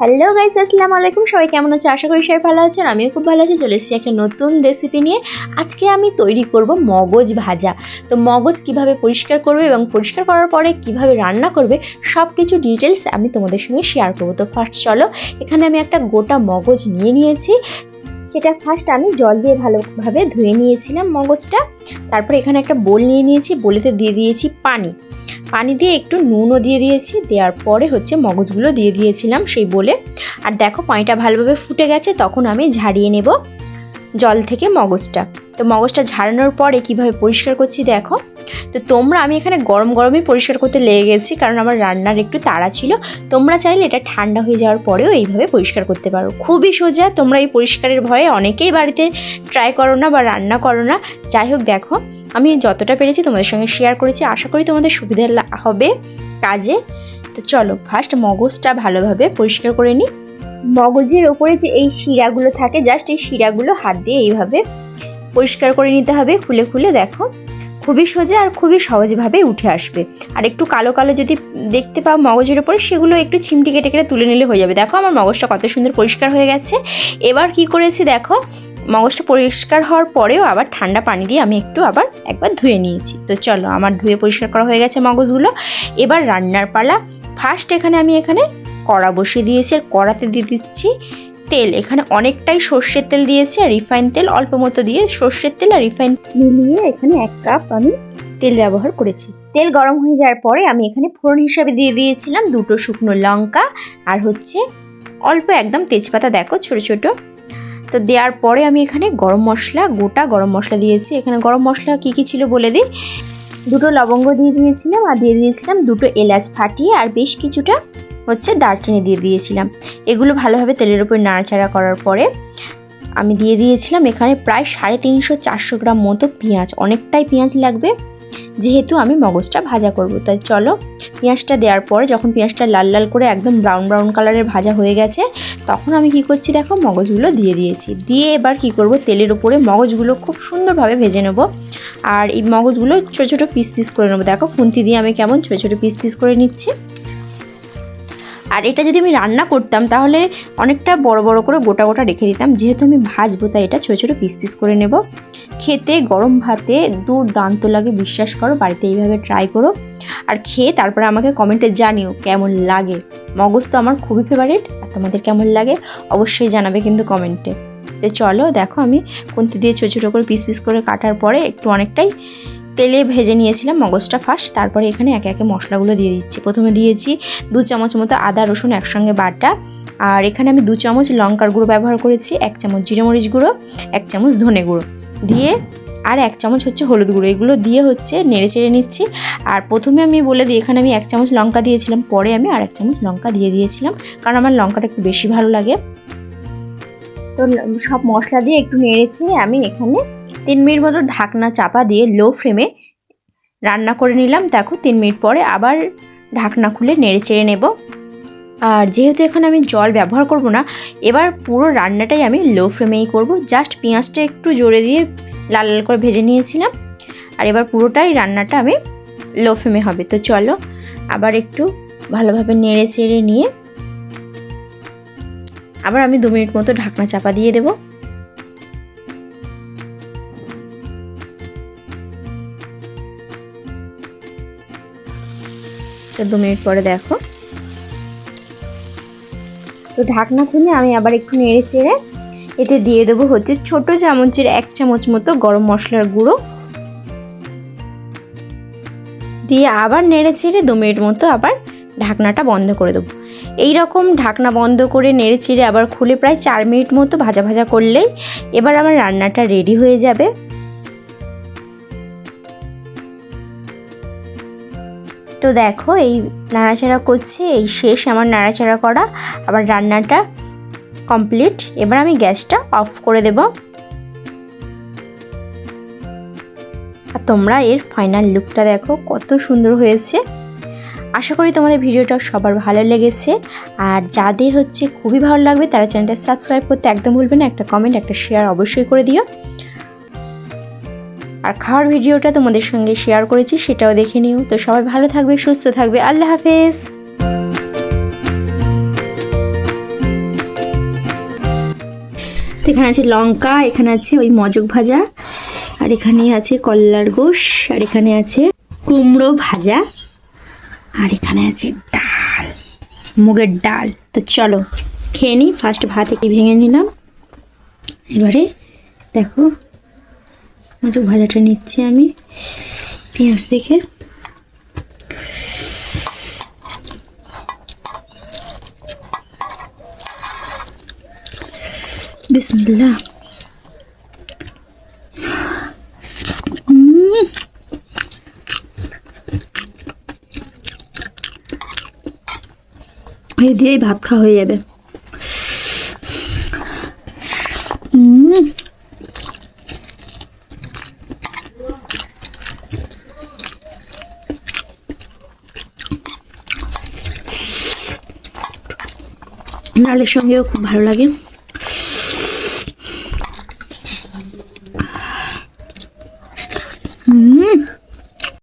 Hello guys আসসালামু আলাইকুম সবাই কেমন আছে? আশা করি সবাই ভালো আছেন। আমিও খুব ভালো আছি। চলে এসেছি একটা নতুন রেসিপি নিয়ে। আজকে আমি তৈরি করব মগজ ভাজা। তো মগজ কীভাবে পরিষ্কার করবে এবং পরিষ্কার করার পরে কীভাবে রান্না করবে সব কিছু ডিটেলস আমি তোমাদের সঙ্গে শেয়ার করব। তো ফার্স্ট চলো, এখানে আমি একটা গোটা মগজ নিয়ে নিয়েছি। সেটা ফার্স্ট আমি জল দিয়ে ভালোভাবে ধুয়ে নিয়েছিলাম মগজটা। তারপরে এখানে একটা বোল নিয়ে নিয়েছি, বোলেতে দিয়ে দিয়েছি পানি। পানি দিয়ে একটু নুনও দিয়ে দিয়েছি, দেওয়ার পরে হচ্ছে মগজগুলো দিয়ে দিয়েছিলাম সেই বলে। আর দেখো পানিটা ভালোভাবে ফুটে গেছে, তখন আমি ঝাড়িয়ে নেব জল থেকে মগজটা। তো মগজটা ঝাড়ানোর পরে কীভাবে পরিষ্কার করছি দেখো। তো তোমরা, আমি এখানে গরম গরমই পরিষ্কার করতে লেগে গেছি, কারণ আমার রান্নার একটু তাড়া ছিল। তোমরা চাইলে এটা ঠান্ডা হয়ে যাওয়ার পরেও এইভাবে পরিষ্কার করতে পারো। খুবই সোজা, তোমরা এই পরিষ্কারের ভয়ে অনেকেই বাড়িতে ট্রাই করো না বা রান্না করো না। যাই হোক, দেখো, আমি যতটা পেরেছি তোমাদের সঙ্গে শেয়ার করেছি। আশা করি তোমাদের সুবিধা হবে কাজে। তো চলো ফার্স্ট মগজটা ভালোভাবে পরিষ্কার করে নিই। মগজের ওপরে যে এই শিরাগুলো থাকে জাস্ট এই শিরাগুলো হাত দিয়ে এইভাবে পরিষ্কার করে নিতে হবে। খুলে খুলে দেখো। খুবই সোজা আর খুবই সহজভাবে উঠে আসবে। আর একটু কালো কালো যদি দেখতে পাও মগজের ওপরে সেগুলো একটু চিমটি কেটে কেটে তুলে নিলে হয়ে যাবে। দেখো আমার মগজটা কত সুন্দর পরিষ্কার হয়ে গেছে। এবার কি করেছি দেখো, মগজটা পরিষ্কার হওয়ার পরেও আবার ঠান্ডা পানি দিয়ে আমি একটু আবার একবার ধুয়ে নিয়েছি। তো চলো, আমার ধুয়ে পরিষ্কার করা হয়ে গেছে মগজগুলো। এবার রান্নার পালা। ফার্স্ট এখানে আমি এখানে কড়া বসিয়ে দিয়েছি আর কড়াতে দিয়ে দিচ্ছি তেল, এখানে অনেকটাই সর্ষের তেল দিয়েছি আর রিফাইন তেল, অল্প মতো দিয়ে সর্ষের তেল আর রিফাইন মিলিয়ে এখানে এক কাপ আমি তেল ব্যবহার করেছি। তেল গরম হয়ে যাওয়ার পরে আমি এখানে ফোড়ন হিসাবে দিয়ে দিয়েছিলাম দুটো শুকনো লঙ্কা আর হচ্ছে অল্প একদম তেজপাতা, দেখো ছোট ছোট। তো দেওয়ার পরে আমি এখানে গরম মশলা, গোটা গরম মশলা দিয়েছি। এখানে গরম মশলা কি কি ছিল বলে দিই? দুটো লবঙ্গ দিয়ে দিয়েছিলাম আর দিয়ে দিয়েছিলাম দুটো এলাচ ফাটিয়ে আর বেশ কিছুটা হচ্ছে দারচিনি দিয়ে দিয়েছিলাম। এগুলো ভালোভাবে তেলের উপর নাড়াচাড়া করার পরে আমি দিয়ে দিয়েছিলাম এখানে প্রায় সাড়ে তিনশো চারশো গ্রাম মতো পেঁয়াজ। অনেকটাই পেঁয়াজ লাগবে, যেহেতু আমি মগজটা ভাজা করব। তাই চলো, পেঁয়াজটা দেওয়ার পরে যখন পেঁয়াজটা লাল লাল করে একদম ব্রাউন ব্রাউন কালারের ভাজা হয়ে গেছে, তখন আমি কি করছি দেখো, মগজগুলো দিয়ে দিয়েছি। দিয়ে এবার কি করব, তেলের উপরে মগজগুলো খুব সুন্দরভাবে ভেজে নেব। আর এই মগজগুলো ছোটো ছোটো পিস পিস করে নেব। দেখো, খুন্তি দিয়ে আমি কেমন ছোটো ছোটো পিস পিস করে নিচ্ছি। আর এটা যদি আমি রান্না করতাম, তাহলে অনেকটা বড় বড় করে গোটা গোটা রেখে দিতাম। যেহেতু আমি ভাজবো তাই এটা ছোটো ছোটো পিস পিস করে নেব। খেতে গরম ভাতে দুর্দান্ত লাগে, বিশ্বাস করো, বাড়িতে এইভাবে ট্রাই করো। আর খেয়ে তারপরে আমাকে কমেন্টে জানিও কেমন লাগে। মগজ তো আমার খুবই ফেভারিট আর তোমাদের কেমন লাগে অবশ্যই জানাবে কিন্তু কমেন্টে তো চলো, দেখো আমি কুন্তি দিয়ে ছোটো ছোটো করে পিস পিস করে কাটার পরে একটু অনেকটাই তেলে ভেজে নিয়েছিলাম মগজটা ফার্স্ট তারপরে এখানে একে একে মশলাগুলো দিয়ে দিচ্ছি। প্রথমে দিয়েছি দু চামচ মতো আদা, রসুন একসঙ্গে বাটা। আর এখানে আমি দু চামচ লঙ্কার গুঁড়ো ব্যবহার করেছি, এক চামচ জিরে মরিচ গুঁড়ো, এক চামচ ধনে গুঁড়ো। দিয়ে আর এক চামচ হচ্ছে হলুদ গুঁড়ো। এগুলো দিয়ে হচ্ছে নেড়ে চেড়ে নিচ্ছি। আর প্রথমে আমি বলে দিই, এখানে আমি এক চামচ লঙ্কা দিয়েছিলাম, পরে আমি আর এক চামচ লঙ্কা দিয়ে দিয়েছিলাম, কারণ আমার লঙ্কাটা একটু বেশি ভালো লাগে। তো সব মশলা দিয়ে একটু নেড়েছি আমি এখানে তিন মিনিট মতো ঢাকনা চাপা দিয়ে লো ফ্লেমে রান্না করে নিলাম। দেখো, তিন মিনিট পরে আবার ঢাকনা খুলে নেড়ে চেড়ে নেব। আর যেহেতু এখন আমি জল ব্যবহার করব না, এবার পুরো রান্নাটাই আমি লো ফ্লেমেই করব। জাস্ট পেঁয়াজটা একটু জোরে দিয়ে লাল লাল করে ভেজে নিয়েছিলাম। আর এবার পুরোটাই রান্নাটা আমি লো ফ্লেমে হবে। তো চলো, আবার একটু ভালোভাবে নেড়ে চেড়ে নিয়ে আবার আমি দু মিনিট মতো ঢাকনা চাপা দিয়ে দেবো। তো দু মিনিট পরে দেখো। তো ঢাকনা খুলে আমি আবার একটু নেড়ে চেড়ে এতে দিয়ে দেবো হচ্ছে ছোট চামচের এক চামচ মতো গরম মশলার গুঁড়ো। দিয়ে আবার নেড়ে চেড়ে দু মিনিট মতো আবার ঢাকনাটা বন্ধ করে দেবো। এই রকম ঢাকনা বন্ধ করে নেড়ে চেড়ে আবার খুলে প্রায় চার মিনিট মতো ভাজা ভাজা করলেই এবার আমার রান্নাটা রেডি হয়ে যাবে। তো দেখো, এই নাড়াচাড়া করছে, এই শেষ আমার নাড়াচাড়া করা, আবার রান্নাটা কমপ্লিট এবার আমি গ্যাসটা অফ করে দেব। আর তোমরা এর ফাইনাল লুকটা দেখো, কত সুন্দর হয়েছে। আশা করি তোমাদের ভিডিওটা সবার ভালো লেগেছে। আর যাদের হচ্ছে খুবই ভালো লাগবে, তারা চ্যানেলটা সাবস্ক্রাইব করতে একদম ভুলবে না, একটা কমেন্ট একটা শেয়ার অবশ্যই করে দিও। আর খাওয়ার ভিডিওটা তোমাদের সঙ্গে শেয়ার করেছি, সেটাও দেখে নিও। তো সবাই ভালো থাকবে, সুস্থ থাকবে। আল্লাহ হাফেজ। তো এখানে আছে লঙ্কা, এখানে আছে ওই মজক ভাজা, আর এখানে আছে কল্লার গোশ, আর এখানে আছে কুমড়ো ভাজা, আর এখানে আছে ডাল, মুগের ডাল। তো চলো, খেয়ে নিই ফার্স্ট ভাত একটু ভেঙে নিলাম। এবারে দেখো মজক ভাজাটা নিচ্ছি আমি। পেঁয়াজ দেখে। এই দিয়েই ভাত খাওয়া হয়ে যাবে। ডালের সঙ্গেও খুব ভালো লাগে।